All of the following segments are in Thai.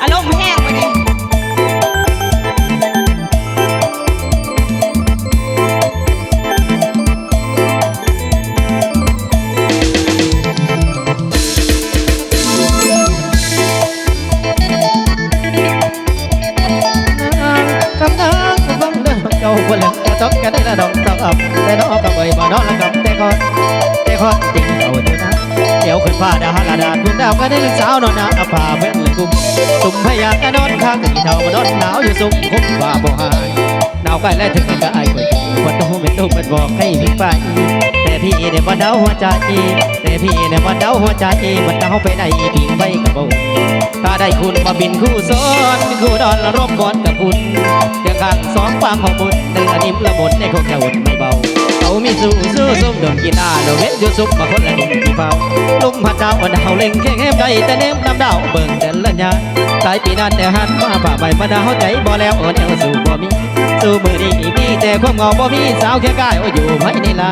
อารมณ์แห้งไปดิกำลังฟังเรื่องเจ้าคนเหลืองจะต้องกันได้ละดองต้องอับแต่น้องกับเบยบ่น้องละกับแต่คอนแต่คอนจริงเอาอยู่นะ เดี๋ยวขึ้นฟ้าดาวละดาทุ่งดาวก็ได้ลูกสาวนอนนาอภาเพ่งเลยกุมสุ่มพยากนอนข้างตีเท่ามานอนหนาวอยู่สุ่มคบว่าบ่หายหนาวใกล้แล้วถึงก็ไอ้คนคนโตเป็นลูกมันบอกให้พี่ไปแต่พี่เนี่ยบ่เดาหัวใจแต่พี่เนี่ยบ่เดาหัวใจมันเดาไปได้ปิงไปกับบ่ถ้าได้คุณมาบินคู่ซ้อนคู่ดอนร่มบอนกับคุณเดียงข้างสองฟางของบุญเดือนิ่มละบนในคงแค่อุ่นไม่เบาเขามีสู้สู้ส้มดมกีตาร์โดเวทอยู่ซุปมาคนละหนุ่ เฝ้าลุมหัดดาวดาวเล็งแข่งแหมใจแต่เนมน้ำดาวเบิ่งแต่ละยาหลายปีนั้นแต่หันมาป่าใบมาดาวใจบ่แล้วเออแนวสู่บ่มีสู้มือนี้มีแต่ความเงาบ่มีสาวแค่กายโอ้อยู่ไม่ในลา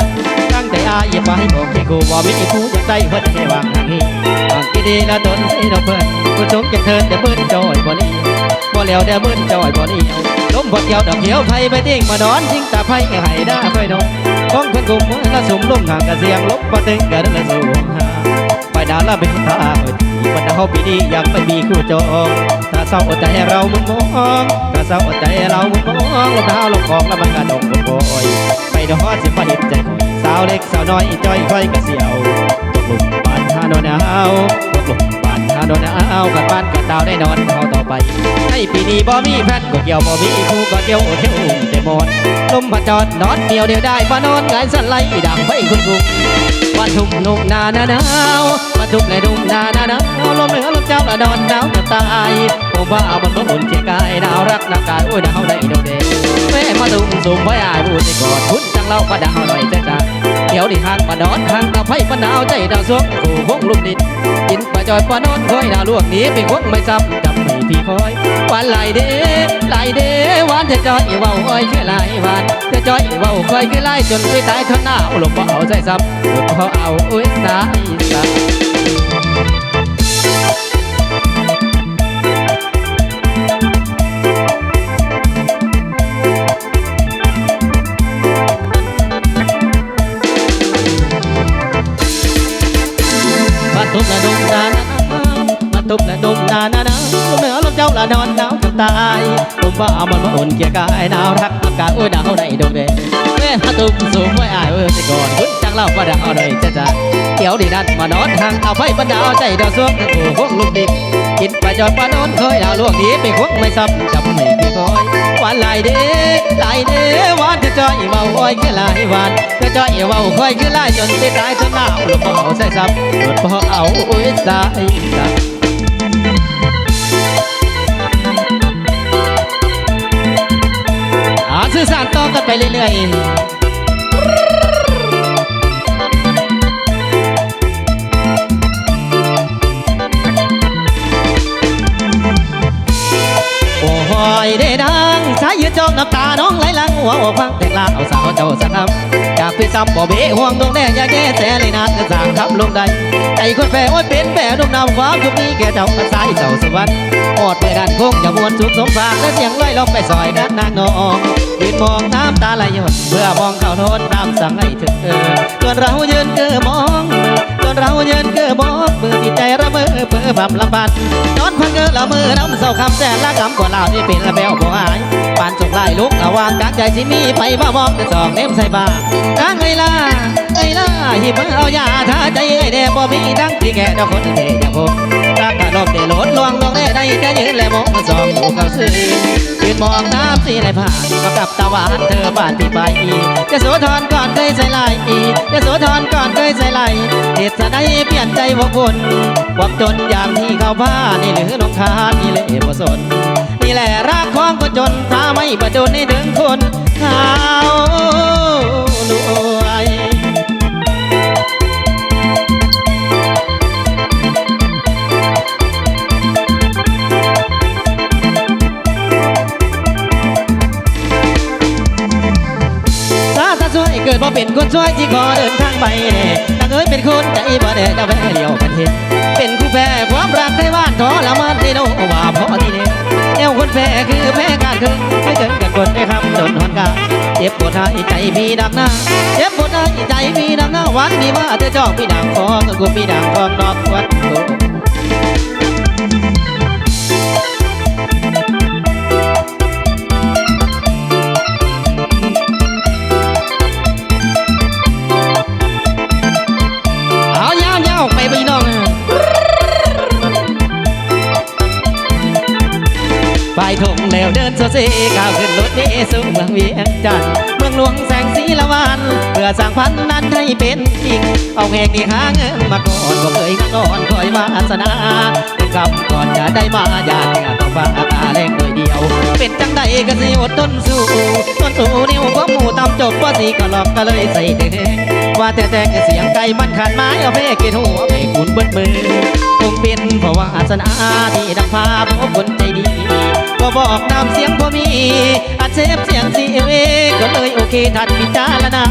ตั้งแต่อายไปบอกแค่กูบ่มีผู้จะใจเพิ่นแค่วางทางนี้บางทีดีละตนสิเราเพิ่นผู้ชมจะเทินแต่เบิ้นจอยบ่นี้บ่แล้วแต่เบิ้นจอยบ่นี้ล้มบ่เกี่ยวดอกเขียวไผไปติ้งมาดอนทิ้งตาไผให้ได้ไฟนง ของเพิ่นกุมมือละสมลุ่มห่างกะเสียงลบบ่ตึงกะละสู่หาไปดาละเป็นตาเอ้ยวันเฮาปีนี้ยังไม่มีคู่จองถ้าเศร้าอดใจเรามุมมองถ้าเศร้าอดใจเรามุมมองลมดาวลมของแล้วมันก็ดงบ่อยไปดอกสิมาเห็นใจคอยสาวเล็กสาวน้อยจ้อยค่อยกะเสียวตกหลุมบานหาโดนเอาตกหลุมบานหาโดนเอากับบ้านกับดาวได้นอนเขาต่อไปให้ปีนี้บ่มีแพทย์ก็เกี่ยวบ่มีคู่ก็เกี่ยวเที่ยวอุ้มแต่มอนลมพัดจอดนอนเดียวเดียวได้มานอนงายสันไลดังไปคุณกุงวันทุ่มนุ่มนาหนาหนาววันทุ่มและนุ่มนาหนาหนาวลมเหนือลมเจ้าละนอนหนาวจะตายผมว่าเอามันบ่อุ่นเคียกายหนาวรักนาวกายโอ้ยหนาวได้ดอกเดแม่มาตุ้มสูงไว้อายพูดในกอดพุ่นจังเล่าก็ดาวหน่อยจ้าจ้า วดิห่างปะนอนห่างตะไฟปะนาวใจดาวสวงคู่คงลุมดินกินปะจอยปะนอนคอยดาวลวกหนี้ไปคงไม่ซ้ำจำไม่พี่คอยหวานไหลเด้ไหลเด้หวานเธอจอยเว้าอ้อยแค่ไหลหวานเธอจอยเว้าคอยคือไหลจนไปตายทนหนาวลมบ่เอาใจซ้ำลมบ่เอาอุ้ยสายสาย ทุบละดุมนานามาทุบละดุมนานานาลมเหนือลมเจ้าละนอนหนาวจะตายลมบ่เอามันมาอุ่นเกียร์กายหนาวรักอากาศอุ้ยหนาวได้ดงเดแม่มาตุ้มสูงไว้อายเออสิก่อนคุณจังเล่าว่าดาวเลยจ้าจ้าเดี๋ยวดินั่นมานอนห่างเอาไฟบรรดาใจดาวสวงโอ้โหลุกดินกินไปจอยปานอนเคยดาวลวกนี้ไปคงไม่ซ้ำจับไม่พี่คอย หวานหลายเด้ไหลเด้หวานจะจอยเว้าค่อยแค่ไหลหวานจะจอยเว้าคอยคือหลายจนสิตายจนหนาวลมบ่เอาใส่ซ้ำลมบ่เอาอุ้ยสายสับอาสื่อสารต่อกันไปเรื่อยๆ สายยืดจองน้ำตาน้องไหลหลังหัวอกฟังแต่งลาเอาสาวเจ้าสักคำอยากไปซ้ำบ่เบห่วงดวงแดงอย่าแก้แต่เลยนานจะสั่งคำลงใดใจคนแฝงว่าเป็นแฝงนุ่มนำความทุกนี้แก่เจ้าภาษาเจ้าสวรรค์อดไปดันคงจะมวนสุดสมฝากและเสียงลอยลมไปซอยกันนางนองยืนมองน้ำตาไหลหยดเพื่อมองเข้าโทษตามสั่งให้ถึงเออส่วนเรายืนเกือมองมือส่วนเรายืนเกือมองมือจิตใจระเบ้อเปื้อบับลำบันนอนพังเกอละมือน้ำเศร้าคำแสนละคำกว่าเลาที่เป็นละแบวบ่หาย ปานจงไล่ลุกระวางกากใจสิมีไปบ้ามองแต่สองเนมใส่บากางเวลาเอ้ยล่าหิบมือเอายาทาใจเอ้ยแด่บ่มีดังที่แก่ดอกคนเทอย่างผมรักกะลมเตะโลดลวงลวงได้ได้แค่ยืนและมองมาสองหูเขาซื้อยืนมองน้ำสีไหลผ่านก็กับตะวันเธอบ้านพี่ไปอีจะโสธรก่อนเคยใส่ลายอีจะโสธรก่อนเคยใส่ลายเหตุใดเปลี่ยนใจวกวนความจนอย่างที่เขาบ้านี่หรือน้องคานี่เลยบ่สน แหละรักของคนจนถ้าไม่ประจนให้ถึงคนเขารวยถ้าถ้าช่วยเกิดบ่เป็นคนช่วยที่ขอเดินทางไปเน่ถ้าเอ้ยเป็นคนใจบ่ได้จะแพ้เดียวกันเห็นเป็นคู่แพ้ความรักในบ้านทอละมันที่โนว่าพอที่นี่ย แนวคนแพ้คือแพ้การคือไม่เกินกันคนได้ครับจนหอนกาเจ็บปวดหายใจพี่ดังหน้าเจ็บปวดหายใจพี่ดังหน้าวันนี้มาเธอจอกพี่ดังคอกับกูพี่ดังคองดอกวัดโต ไปทงแล้วเดินโซเซก้าวขึ้นรถเมล์สู่เมืองเวียงจันทน์เมืองหลวงแสงสีละวันเพื่อสร้างพันนั้นให้เป็นจริง เอาเพลงนี้หาเงินมาก่อนก็เคยนอนคอยวาสนาเป็นคำก่อนจะได้มาญาติก็ต้องฟ้าตาแรงโดยเดียว เป็นจังใดก็สิอดทนสู้ทนสู้นิ้วก็หมู่ตามจบว่าสีก็หลอกก็เลยใส่เด้งว่าแต่แต่เสียงไก่มันขาดไม้เอาเพกินหัวเพกุนเบิดมือคงเป็นเพราะว่าอาสนาที่ดังพาพบคนใจดี บอกนำเสียงพอมีอาเซฟเสียงสีเวก็เลยโอเคทันพิจารณา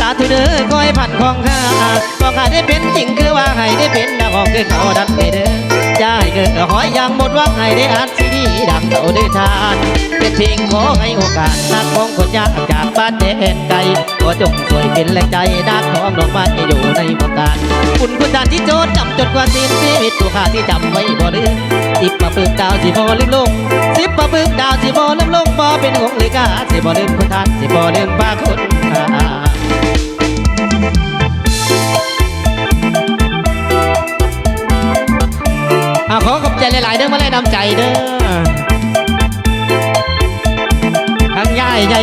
สาธุเด้อคอยพันของข้าก็ข้าได้เป็นจริงคือว่าให้ได้เป็นนะของคือเขาดันไปเด้อ จเกิดหอยยังหมดว่าให้ได้อัดซีดีดังเขาได้ทานเป็นเพลงขอให้โอกาสนักของคนยากจากบ้านแดนไกลขอจงสวยเป็นแรงใจนักของดอกไม้อยู่ในวงการคุณคุณทานที่โจทย์จำจดกว่าสิ้นชีวิตตัวข้าที่จำไว้บ่ลืมสิบมาปึกดาวสิบ่ลืมลงสิบมาปึกดาวสิบ่ลืมลงบ่เป็นหงเลยกาสิบ่ลืมคุณทานสิบ่ลืมพระคุณ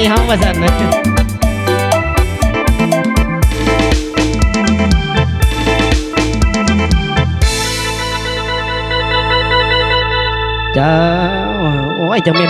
เฮาว่าซั่นนะเจ้าโอ้ยจะเมน